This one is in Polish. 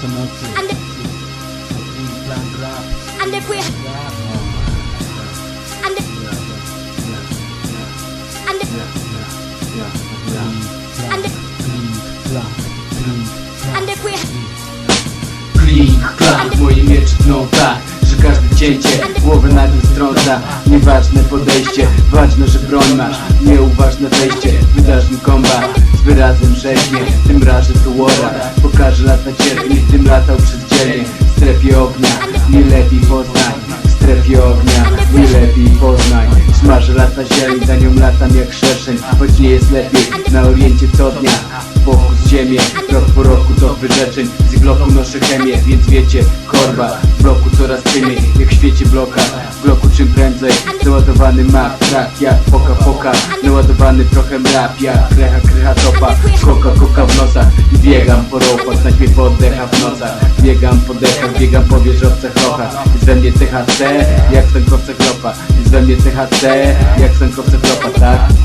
po nocy And the- plan rap And we Rap and if and if and if and if we Klik, klak, moje miecze tną tak Że każde cięcie głowę na tym strąca Nieważne podejście, ważne, że broń masz. Nieuważne wejście, wydarzny kombat. Z wyrazem rzeźnie, tym razem to łora Pokażę lata cierpień, tym latał przez dzielnie W strefie ognia, nie lepiej poznaj. W strefie ognia, nie lepiej poznaj. Smażę lata zieleń, za nią latam jak szerszeń Choć nie jest lepiej, na oriencie co dnia ziemię, po roku to wyrzeczeń Z bloku noszę chemię, więc wiecie, korba W bloku coraz ciemniej, jak w świecie bloka. W bloku czym prędzej, załadowany map Trak jak poka poka, naładowany trochę rap Jak krecha krecha topa, koka koka w nosach I biegam po ropach, znać mnie poddecha w nocach Biegam po dechach, biegam po wieżowcach rocha Jest we mnie THC, jak w tankowcach ropa Jest we mnie THC, jak w tankowcach ropa, tak?